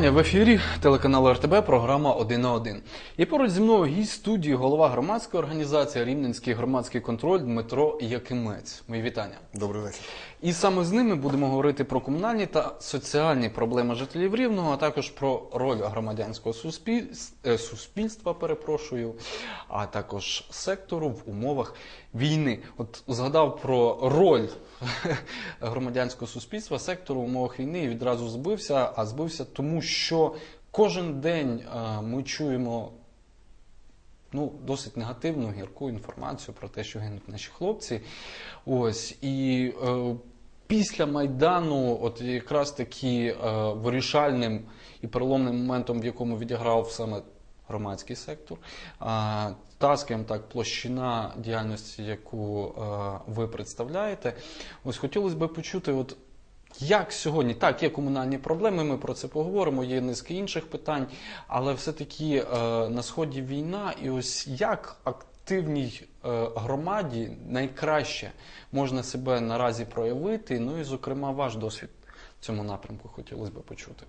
вітання в ефірі телеканалу РТБ, програма «Один на один». І поруч зі мною гість студії, голова громадської організації Рівненський громадський контроль Дмитро Якимець. Мої вітання. Добрий вечір. І саме з ними будемо говорити про комунальні та соціальні проблеми жителів Рівного, а також про роль громадянського суспіль- е, суспільства, перепрошую, а також сектору в умовах війни. От згадав про роль громадянського суспільства, сектору в умовах війни і відразу збився. А збився тому, що кожен день е, ми чуємо ну, досить негативну, гірку інформацію про те, що гинуть наші хлопці. Ось і е, після Майдану, от якраз таки е, вирішальним і переломним моментом, в якому відіграв саме громадський сектор, е, та, скажімо так, площина діяльності, яку е, ви представляєте. Ось хотілося б почути, от як сьогодні, так, є комунальні проблеми, ми про це поговоримо, є низка інших питань, але все-таки е, на сході війна, і ось як активній е, громаді найкраще можна себе наразі проявити. Ну і, зокрема, ваш досвід в цьому напрямку хотілося б почути.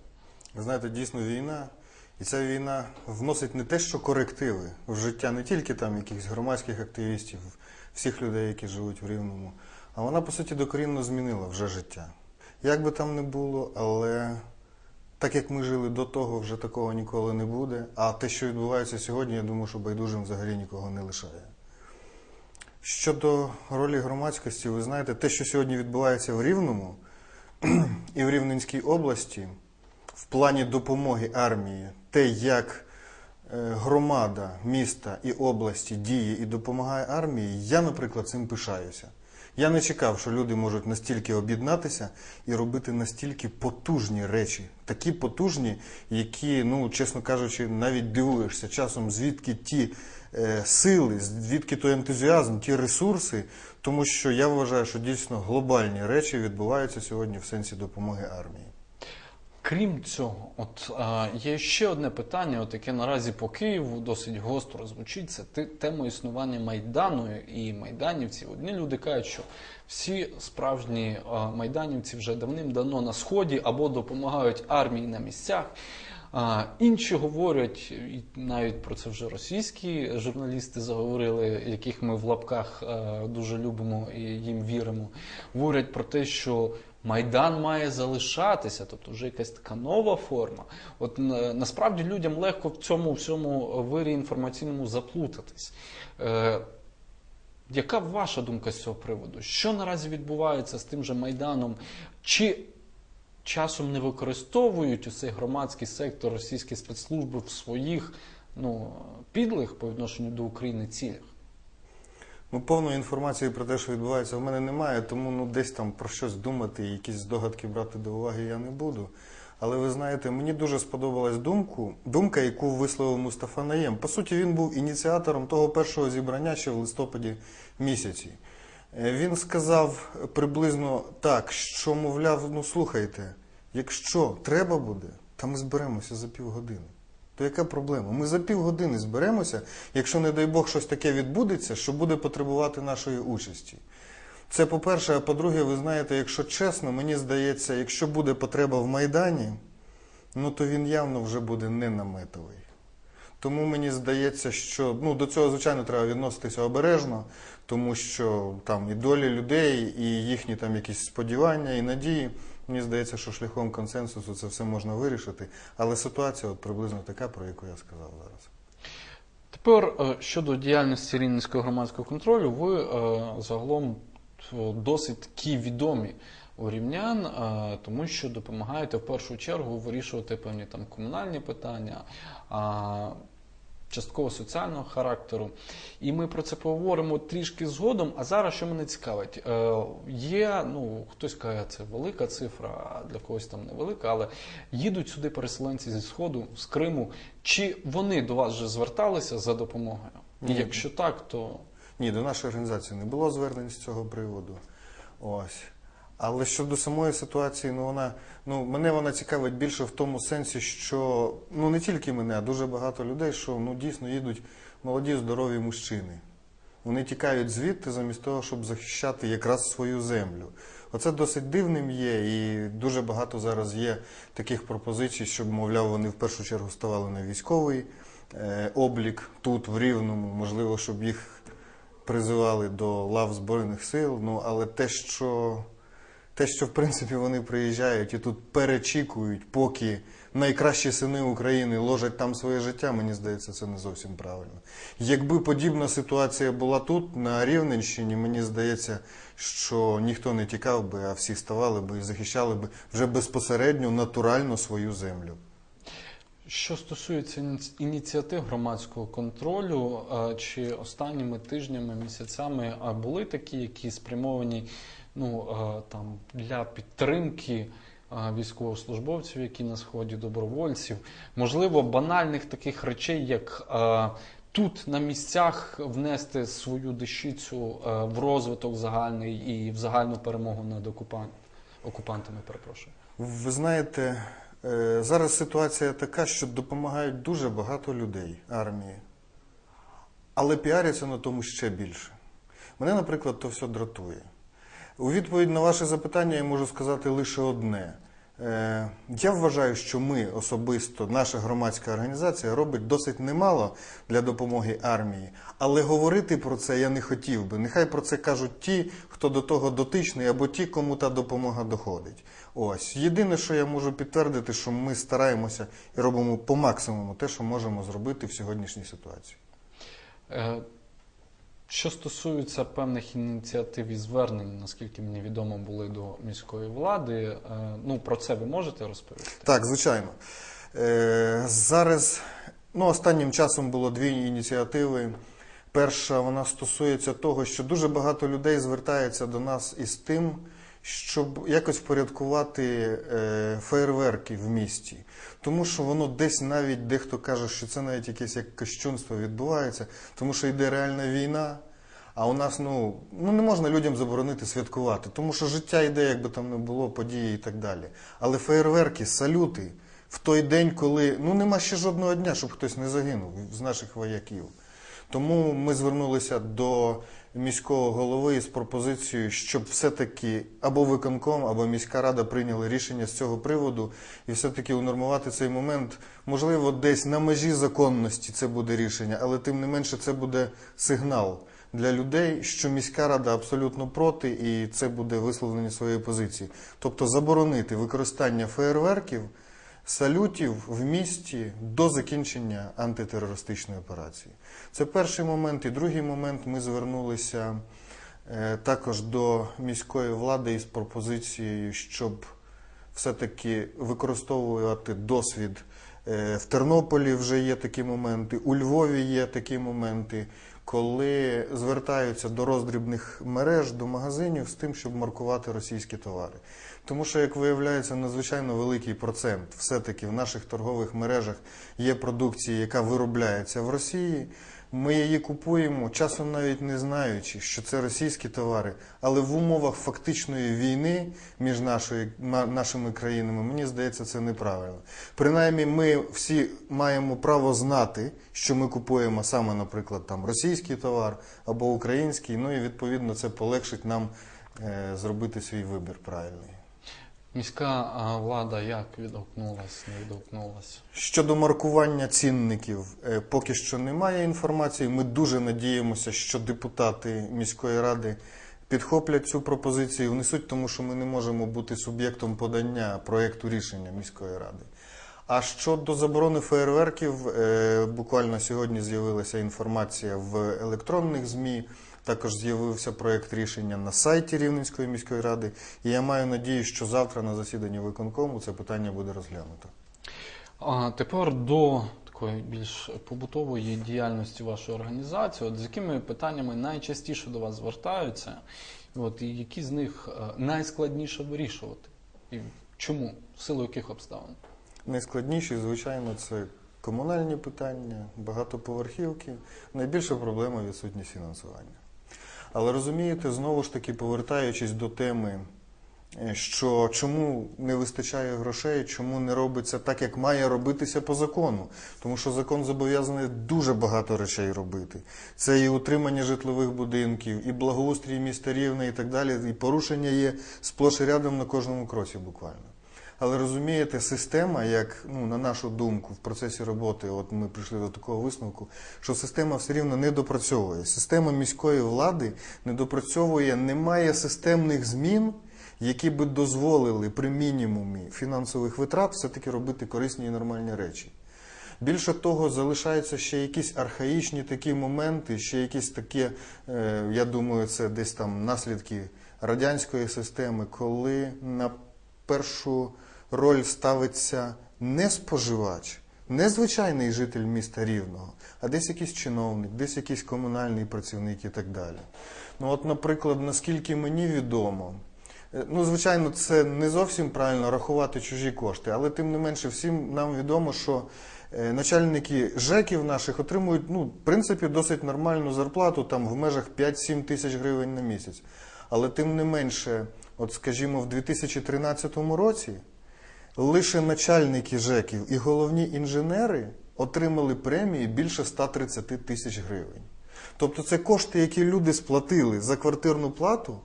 Ви знаєте, дійсно війна, і ця війна вносить не те, що корективи в життя не тільки там якихось громадських активістів, всіх людей, які живуть в Рівному, а вона, по суті, докорінно змінила вже життя. Як би там не було, але так як ми жили до того, вже такого ніколи не буде. А те, що відбувається сьогодні, я думаю, що байдужим взагалі нікого не лишає. Щодо ролі громадськості, ви знаєте, те, що сьогодні відбувається в Рівному і в Рівненській області, в плані допомоги армії, те, як е, громада міста і області діє і допомагає армії, я, наприклад, цим пишаюся. Я не чекав, що люди можуть настільки об'єднатися і робити настільки потужні речі, такі потужні, які, ну чесно кажучи, навіть дивуєшся часом, звідки ті е, сили, звідки той ентузіазм, ті ресурси, тому що я вважаю, що дійсно глобальні речі відбуваються сьогодні в сенсі допомоги армії. Крім цього, от е, є ще одне питання, от яке наразі по Києву досить гостро звучить. Це тема існування майдану і майданівців. Одні люди кажуть, що всі справжні е, майданівці вже давним-давно на сході або допомагають армії на місцях. Інші говорять, і навіть про це вже російські журналісти заговорили, яких ми в лапках е, дуже любимо і їм віримо. Говорять про те, що Майдан має залишатися, тобто вже якась така нова форма. От насправді людям легко в цьому всьому вирі інформаційному заплутатись. Е, яка ваша думка з цього приводу? Що наразі відбувається з тим же Майданом? Чи часом не використовують цей громадський сектор російські спецслужби в своїх ну, підлих по відношенню до України цілях? Ну, повної інформації про те, що відбувається, в мене немає, тому ну, десь там про щось думати, якісь здогадки брати до уваги я не буду. Але ви знаєте, мені дуже сподобалась думку, думка, яку висловив Мустафа Наєм. По суті, він був ініціатором того першого зібрання ще в листопаді місяці. Е, Він сказав приблизно так, що, мовляв, ну слухайте, якщо треба буде, то ми зберемося за півгодини. То яка проблема? Ми за півгодини зберемося, якщо, не дай Бог, щось таке відбудеться, що буде потребувати нашої участі. Це по-перше, а по-друге, ви знаєте, якщо чесно, мені здається, якщо буде потреба в Майдані, ну то він явно вже буде не наметовий. Тому мені здається, що ну, до цього, звичайно, треба відноситися обережно, тому що там і долі людей, і їхні там якісь сподівання, і надії. Мені здається, що шляхом консенсусу це все можна вирішити. Але ситуація от приблизно така, про яку я сказав зараз. Тепер е, щодо діяльності Рівненського громадського контролю, ви е, загалом е, досить такі відомі у рівнян, тому що допомагаєте в першу чергу вирішувати певні там комунальні питання. Частково соціального характеру, і ми про це поговоримо трішки згодом. А зараз що мене цікавить, Е, є ну хтось каже, це велика цифра, а для когось там невелика, але їдуть сюди переселенці зі сходу, з Криму. Чи вони до вас вже зверталися за допомогою? Ні. якщо так, то Ні, до нашої організації не було звернень з цього приводу. Ось. Але щодо самої ситуації, ну вона ну мене вона цікавить більше в тому сенсі, що ну не тільки мене, а дуже багато людей, що ну дійсно їдуть молоді, здорові мужчини. Вони тікають звідти замість того, щоб захищати якраз свою землю. Оце досить дивним є, і дуже багато зараз є таких пропозицій, щоб, мовляв, вони в першу чергу ставали на військовий е, облік тут, в Рівному, можливо, щоб їх призивали до лав Збройних сил. Ну, але те, що, те, що в принципі вони приїжджають і тут перечікують, поки найкращі сини України ложать там своє життя, мені здається, це не зовсім правильно. Якби подібна ситуація була тут, на Рівненщині, мені здається, що ніхто не тікав би, а всі ставали би і захищали би вже безпосередньо натурально свою землю. Що стосується ініціатив громадського контролю, чи останніми тижнями, місяцями були такі, які спрямовані ну, е, там, для підтримки е, військовослужбовців, які на сході, добровольців, можливо, банальних таких речей, як е, тут на місцях внести свою дещицю в розвиток загальний і в загальну перемогу над окупан... окупантами, перепрошую. Ви знаєте, зараз ситуація така, що допомагають дуже багато людей армії, але піаряться на тому ще більше. Мене, наприклад, то все дратує. У відповідь на ваше запитання я можу сказати лише одне. Е, Я вважаю, що ми особисто, наша громадська організація робить досить немало для допомоги армії, але говорити про це я не хотів би. Нехай про це кажуть ті, хто до того дотичний, або ті, кому та допомога доходить. Ось єдине, що я можу підтвердити, що ми стараємося і робимо по максимуму те, що можемо зробити в сьогоднішній ситуації. Що стосується певних ініціатив і звернень, наскільки мені відомо, були до міської влади, е, ну про це ви можете розповісти? Так, звичайно. Е, зараз, ну, останнім часом було дві ініціативи. Перша вона стосується того, що дуже багато людей звертається до нас із тим, щоб якось впорядкувати е, фейерверки в місті. Тому що воно десь навіть дехто каже, що це навіть якесь як кощунство відбувається, тому що йде реальна війна. А у нас ну, ну не можна людям заборонити святкувати, тому що життя йде, якби там не було події і так далі. Але феєрверки, салюти в той день, коли ну нема ще жодного дня, щоб хтось не загинув з наших вояків. Тому ми звернулися до міського голови із пропозицією, щоб все-таки або виконком, або міська рада прийняли рішення з цього приводу і все-таки унормувати цей момент. Можливо, десь на межі законності це буде рішення, але тим не менше це буде сигнал для людей, що міська рада абсолютно проти, і це буде висловлення своєї позиції. Тобто заборонити використання феєрверків, салютів в місті до закінчення антитерористичної операції. Це перший момент. І другий момент ми звернулися е, також до міської влади із пропозицією, щоб все-таки використовувати досвід. Е, В Тернополі вже є такі моменти, у Львові є такі моменти, коли звертаються до роздрібних мереж, до магазинів з тим, щоб маркувати російські товари. Тому що, як виявляється, надзвичайно великий процент все-таки в наших торгових мережах є продукція, яка виробляється в Росії. Ми її купуємо, часом навіть не знаючи, що це російські товари, але в умовах фактичної війни між нашою, нашими країнами, мені здається, це неправильно. Принаймні, ми всі маємо право знати, що ми купуємо саме, наприклад, там російський товар або український. Ну і відповідно це полегшить нам е, зробити свій вибір правильний. Міська влада як відгукнулась, не відгукнулась? Щодо маркування цінників, е, поки що немає інформації. Ми дуже надіємося, що депутати міської ради підхоплять цю пропозицію, внесуть, тому що ми не можемо бути суб'єктом подання проєкту рішення міської ради. А щодо заборони феєрверків, е, буквально сьогодні з'явилася інформація в електронних ЗМІ. Також з'явився проєкт рішення на сайті Рівненської міської ради. І я маю надію, що завтра на засіданні виконкому це питання буде розглянуто. А тепер до такої більш побутової діяльності вашої організації. От з якими питаннями найчастіше до вас звертаються, от, і які з них е, найскладніше вирішувати? І чому? В силу яких обставин? Найскладніші, звичайно, це комунальні питання, багатоповерхівки. Найбільша проблема відсутність фінансування. Але розумієте, знову ж таки, повертаючись до теми е, що чому не вистачає грошей, чому не робиться так, як має робитися по закону. Тому що закон зобов'язаний дуже багато речей робити. Це і утримання житлових будинків, і благоустрій міста Рівне, і так далі. І порушення є сплош і рядом на кожному кроці буквально. Але розумієте, система, як ну, на нашу думку, в процесі роботи, от ми прийшли до такого висновку, що система все рівно не допрацьовує. Система міської влади не допрацьовує, немає системних змін, які би дозволили при мінімумі фінансових витрат все-таки робити корисні і нормальні речі. Більше того, залишаються ще якісь архаїчні такі моменти, ще якісь такі, е, я думаю, це десь там наслідки радянської системи, коли на першу роль ставиться не споживач, не звичайний житель міста Рівного, а десь якийсь чиновник, десь якийсь комунальний працівник і так далі. Ну, от, наприклад, наскільки мені відомо, е, ну, звичайно, це не зовсім правильно рахувати чужі кошти, але тим не менше, всім нам відомо, що е, начальники ЖЕКів наших отримують, ну, в принципі, досить нормальну зарплату, там в межах 5-7 тисяч гривень на місяць. Але тим не менше, от скажімо, в 2013 році лише начальники ЖЕКів і головні інженери отримали премії більше 130 тисяч гривень. Тобто це кошти, які люди сплатили за квартирну плату,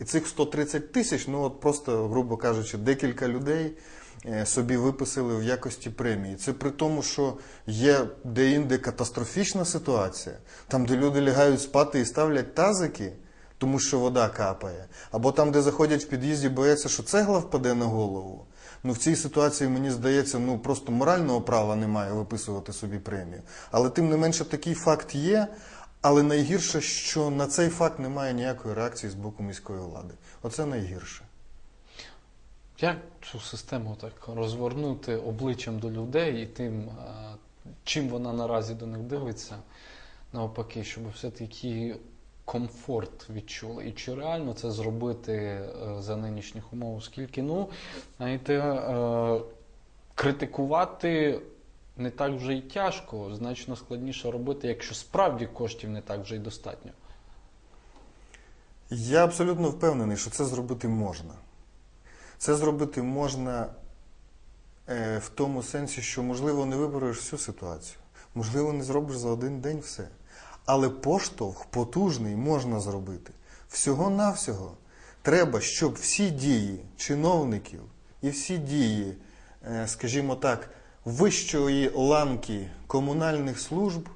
і цих 130 тисяч, ну от просто, грубо кажучи, декілька людей е, собі виписали в якості премії. Це при тому, що є де-інде катастрофічна ситуація, там, де люди лягають спати і ставлять тазики, тому що вода капає, або там, де заходять в під'їзді, бояться, що цегла впаде на голову. Ну, в цій ситуації, мені здається, ну просто морального права немає виписувати собі премію. Але тим не менше такий факт є. Але найгірше, що на цей факт немає ніякої реакції з боку міської влади. Оце найгірше. Як цю систему так розвернути обличчям до людей і тим, е, чим вона наразі до них дивиться, навпаки, щоб все-таки комфорт відчули. І чи реально це зробити е, за нинішніх умов? Оскільки, ну, знаєте, е, критикувати не так вже й тяжко, значно складніше робити, якщо справді коштів не так вже й достатньо. Я абсолютно впевнений, що це зробити можна. Це зробити можна е, в тому сенсі, що, можливо, не вибереш всю ситуацію, можливо, не зробиш за один день все. Але поштовх потужний можна зробити. Всього-навсього треба, щоб всі дії чиновників і всі дії, е, скажімо так, вищої ланки комунальних служб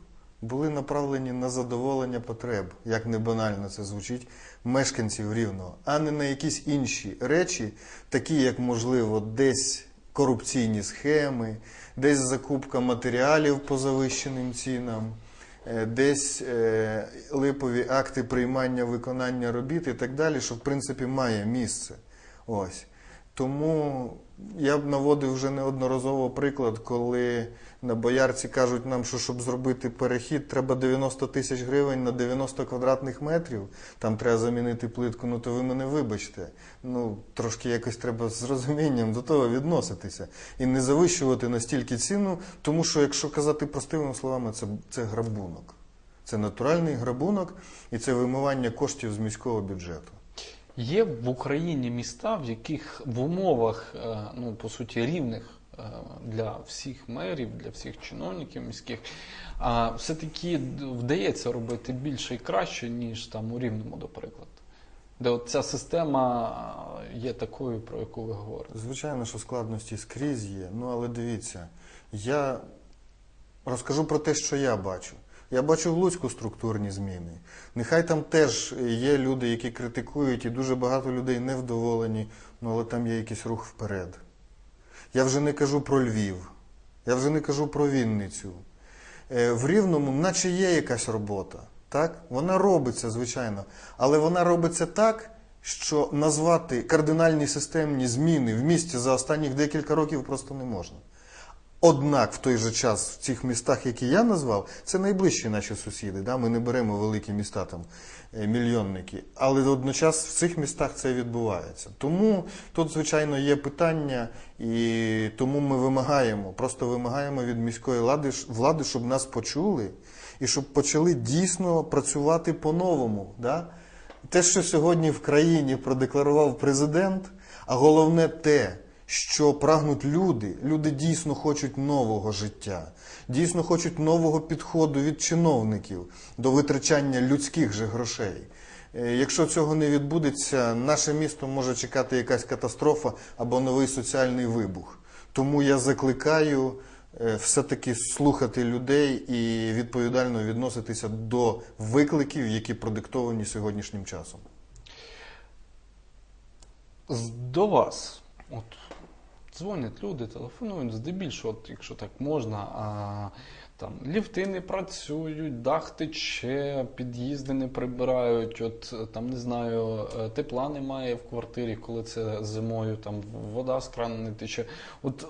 були направлені на задоволення потреб, як не банально це звучить, мешканців рівного, а не на якісь інші речі, такі як, можливо, десь корупційні схеми, десь закупка матеріалів по завищеним цінам, десь е, липові акти приймання виконання робіт і так далі, що в принципі має місце. Ось. Тому я б наводив вже неодноразово приклад, коли на боярці кажуть нам, що щоб зробити перехід, треба 90 тисяч гривень на 90 квадратних метрів. Там треба замінити плитку. Ну то ви мене вибачте. Ну трошки якось треба з розумінням до того відноситися і не завищувати настільки ціну, тому що, якщо казати простими словами, це, це грабунок. Це натуральний грабунок і це вимивання коштів з міського бюджету. Є в Україні міста, в яких в умовах, е, ну по суті, рівних е, для всіх мерів, для всіх чиновників міських, а все-таки вдається робити більше і краще, ніж там у Рівному, до. Де от ця система е, є такою, про яку ви говорите. Звичайно, що складності скрізь є. Ну але дивіться, я розкажу про те, що я бачу. Я бачу в Луцьку структурні зміни. Нехай там теж є люди, які критикують, і дуже багато людей невдоволені, ну але там є якийсь рух вперед. Я вже не кажу про Львів, я вже не кажу про Вінницю. Е, В Рівному, наче є якась робота. Так? Вона робиться, звичайно. Але вона робиться так, що назвати кардинальні системні зміни в місті за останніх декілька років просто не можна. Однак в той же час в цих містах, які я назвав, це найближчі наші сусіди. Да? Ми не беремо великі міста, там е, мільйонники. Але водночас в цих містах це відбувається. Тому тут, звичайно, є питання, і тому ми вимагаємо, просто вимагаємо від міської влади, влади щоб нас почули і щоб почали дійсно працювати по-новому. Да? Те, що сьогодні в країні продекларував президент, А головне те, що прагнуть люди. Люди дійсно хочуть нового життя, дійсно хочуть нового підходу від чиновників до витрачання людських же грошей. Е, Якщо цього не відбудеться, наше місто може чекати якась катастрофа або новий соціальний вибух. Тому я закликаю е, все-таки слухати людей і відповідально відноситися до викликів, які продиктовані сьогоднішнім часом. До вас. От дзвонять люди, телефонують, здебільшого, якщо так можна, а, там ліфти не працюють, дах тече, під'їзди не прибирають, от там не знаю, е, тепла немає в квартирі, коли це зимою, там вода з не тече. От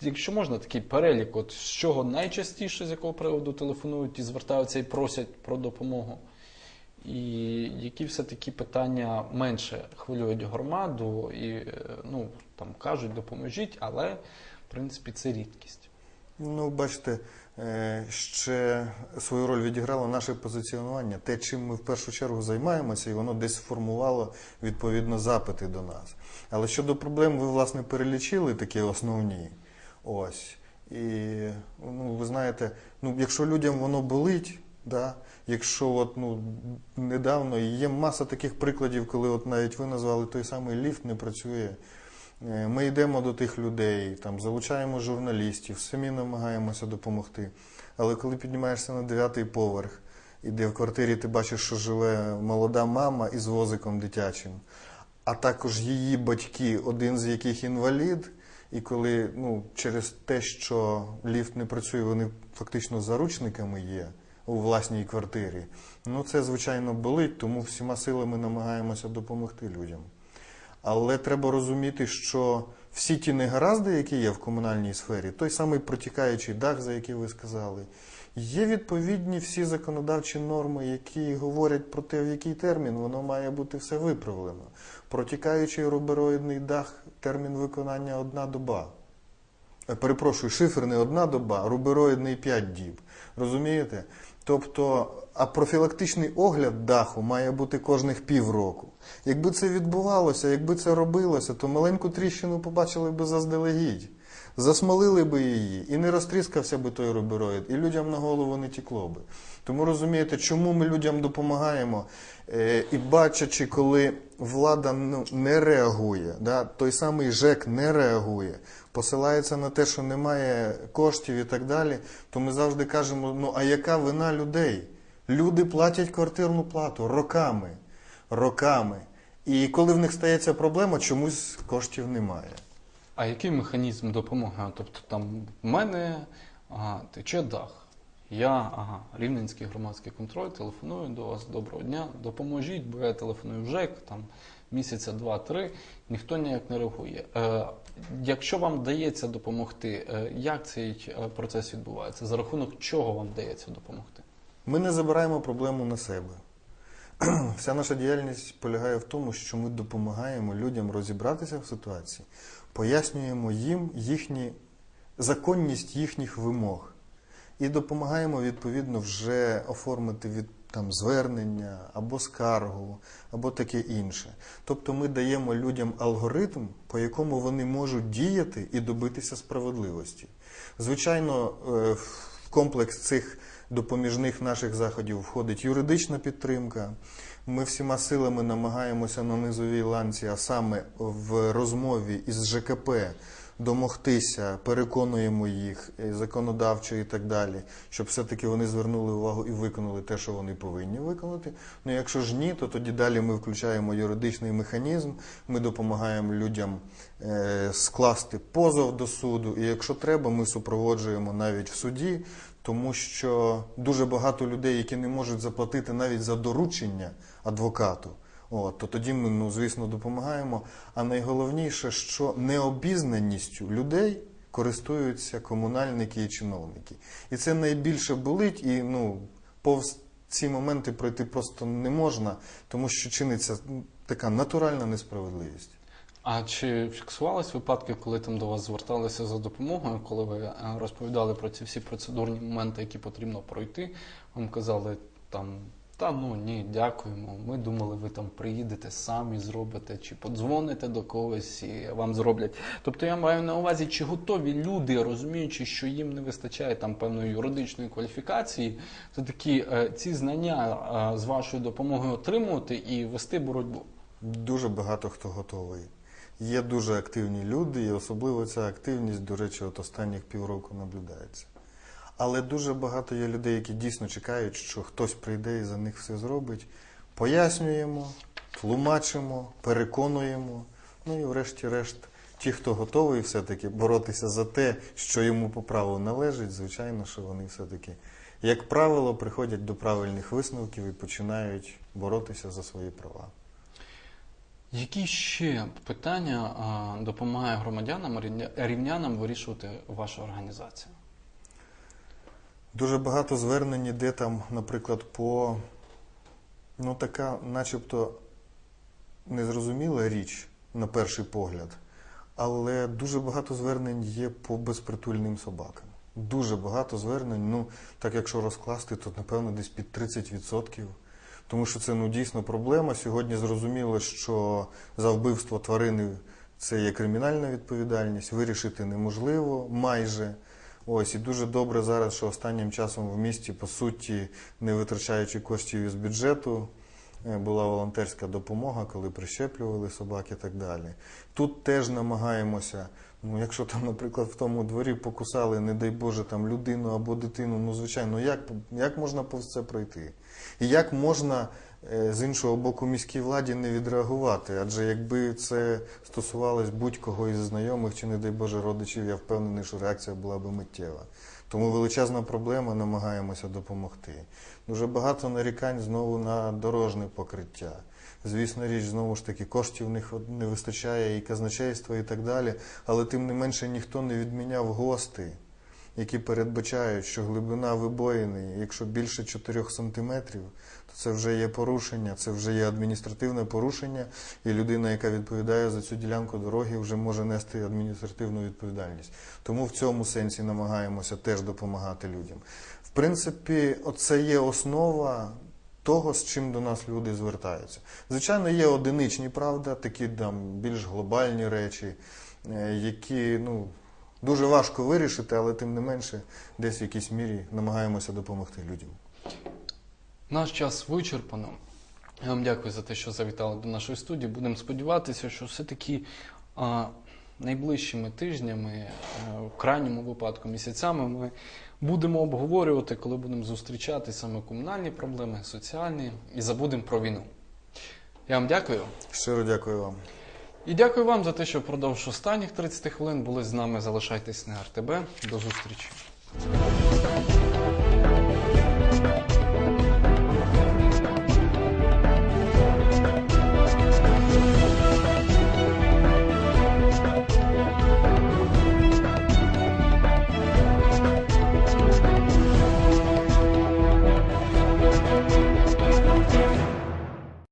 якщо можна такий перелік, от з чого найчастіше з якого приводу телефонують і звертаються і просять про допомогу. І які все-таки питання менше хвилюють громаду і е, ну, там кажуть, допоможіть, але в принципі це рідкість. Ну, бачите, е, ще свою роль відіграло наше позиціонування, те, чим ми в першу чергу займаємося, і воно десь сформувало відповідно запити до нас. Але щодо проблем, ви власне перелічили такі основні. Ось. І ну, ви знаєте, ну, якщо людям воно болить, да, якщо от, ну, недавно є маса таких прикладів, коли от навіть ви назвали той самий ліфт не працює. Е, Ми йдемо до тих людей, там залучаємо журналістів, самі намагаємося допомогти. Але коли піднімаєшся на дев'ятий поверх, і де в квартирі ти бачиш, що живе молода мама із возиком дитячим, а також її батьки, один з яких інвалід, і коли ну, через те, що ліфт не працює, вони фактично заручниками є у власній квартирі, ну це звичайно болить, тому всіма силами намагаємося допомогти людям. Але треба розуміти, що всі ті негаразди, які є в комунальній сфері, той самий протікаючий дах, за який ви сказали, є відповідні всі законодавчі норми, які говорять про те, в який термін воно має бути все виправлено. Протікаючий рубероїдний дах, термін виконання одна доба. Е, Перепрошую, шифер не одна доба, рубероїдний 5 діб. Розумієте? Тобто, а профілактичний огляд даху має бути кожних півроку. Якби це відбувалося, якби це робилося, то маленьку тріщину побачили би заздалегідь. Засмолили би її, і не розтріскався би той рубероїд, і людям на голову не тікло би. Тому розумієте, чому ми людям допомагаємо, е, і бачачи, коли влада ну, не реагує, да, той самий ЖЕК не реагує, посилається на те, що немає коштів і так далі, то ми завжди кажемо: ну а яка вина людей? Люди платять квартирну плату роками, роками. І коли в них стається проблема, чомусь коштів немає. А який механізм допомоги? Тобто там в мене ага, тече дах. Я, ага, Рівненський громадський контроль, телефоную до вас, доброго дня, допоможіть, бо я телефоную в ЖЕК, там місяця два-три, ніхто ніяк не реагує. Е, якщо вам вдається допомогти, е, як цей е, процес відбувається? За рахунок чого вам вдається допомогти? Ми не забираємо проблему на себе. Вся наша діяльність полягає в тому, що ми допомагаємо людям розібратися в ситуації, пояснюємо їм їхні законність їхніх вимог і допомагаємо відповідно вже оформити від там звернення або скаргу, або таке інше. Тобто ми даємо людям алгоритм, по якому вони можуть діяти і добитися справедливості. Звичайно, е, в комплекс цих допоміжних наших заходів входить юридична підтримка. Ми всіма силами намагаємося на низовій ланці, а саме в розмові із ЖКП домогтися, переконуємо їх е, законодавчо і так далі, щоб все-таки вони звернули увагу і виконали те, що вони повинні виконати. Ну якщо ж ні, то тоді далі ми включаємо юридичний механізм, ми допомагаємо людям е, скласти позов до суду, і якщо треба, ми супроводжуємо навіть в суді, тому що дуже багато людей, які не можуть заплатити навіть за доручення адвокату. От, то тоді ми, ну, звісно, допомагаємо. А найголовніше, що необізнаністю людей користуються комунальники і чиновники. І це найбільше болить, і ну, повз ці моменти пройти просто не можна, тому що чиниться така натуральна несправедливість. А чи фіксувались випадки, коли там до вас зверталися за допомогою, коли ви е, розповідали про ці всі процедурні моменти, які потрібно пройти? Вам казали там Та ну ні, дякуємо. Ми думали, ви там приїдете самі зробите, чи подзвоните до когось і вам зроблять. Тобто я маю на увазі, чи готові люди, розуміючи, що їм не вистачає там певної юридичної кваліфікації, то такі е, ці знання е, з вашою допомогою отримувати і вести боротьбу. Дуже багато хто готовий. Є дуже активні люди, і особливо ця активність, до речі, от останніх півроку наблюдається. Але дуже багато є людей, які дійсно чекають, що хтось прийде і за них все зробить. Пояснюємо, тлумачимо, переконуємо. Ну і врешті-решт, ті, хто готовий все-таки боротися за те, що йому по праву належить, звичайно, що вони все-таки, як правило, приходять до правильних висновків і починають боротися за свої права. Які ще питання допомагає громадянам рівнянам вирішувати ваша організація? Дуже багато звернень іде там, наприклад, по ну така, начебто, незрозуміла річ на перший погляд, але дуже багато звернень є по безпритульним собакам. Дуже багато звернень. Ну, так якщо розкласти, то напевно десь під 30%. Тому що це ну дійсно проблема. Сьогодні зрозуміло, що за вбивство тварини це є кримінальна відповідальність, вирішити неможливо майже. Ось і дуже добре зараз, що останнім часом в місті, по суті, не витрачаючи коштів із бюджету, е, була волонтерська допомога, коли прищеплювали собак і так далі. Тут теж намагаємося. Ну, якщо там, наприклад, в тому дворі покусали, не дай Боже, там людину або дитину, ну звичайно, як, як можна повз це пройти? І як можна з іншого боку міській владі не відреагувати? Адже якби це стосувалось будь-кого із знайомих чи, не дай Боже, родичів, я впевнений, що реакція була би миттєва. Тому величезна проблема, намагаємося допомогти. Дуже багато нарікань знову на дорожне покриття. Звісно, річ, знову ж таки, коштів не вистачає і казначейства, і так далі, але тим не менше ніхто не відміняв ГОСТи, які передбачають, що глибина вибоїни, якщо більше 4 сантиметрів, то це вже є порушення, це вже є адміністративне порушення, і людина, яка відповідає за цю ділянку дороги, вже може нести адміністративну відповідальність. Тому в цьому сенсі намагаємося теж допомагати людям. В принципі, оце є основа того, з чим до нас люди звертаються. Звичайно, є одиничні, правда, такі там більш глобальні речі, е, які ну, дуже важко вирішити, але тим не менше, десь в якійсь мірі намагаємося допомогти людям. Наш час вичерпано. Я вам дякую за те, що завітали до нашої студії. Будемо сподіватися, що все-таки а, найближчими тижнями, а, в крайньому випадку місяцями, ми будемо обговорювати, коли будемо зустрічати саме комунальні проблеми, соціальні і забудемо про війну. Я вам дякую. Щиро дякую вам. І дякую вам за те, що впродовж останніх 30 хвилин були з нами. Залишайтесь на РТБ. До зустрічі.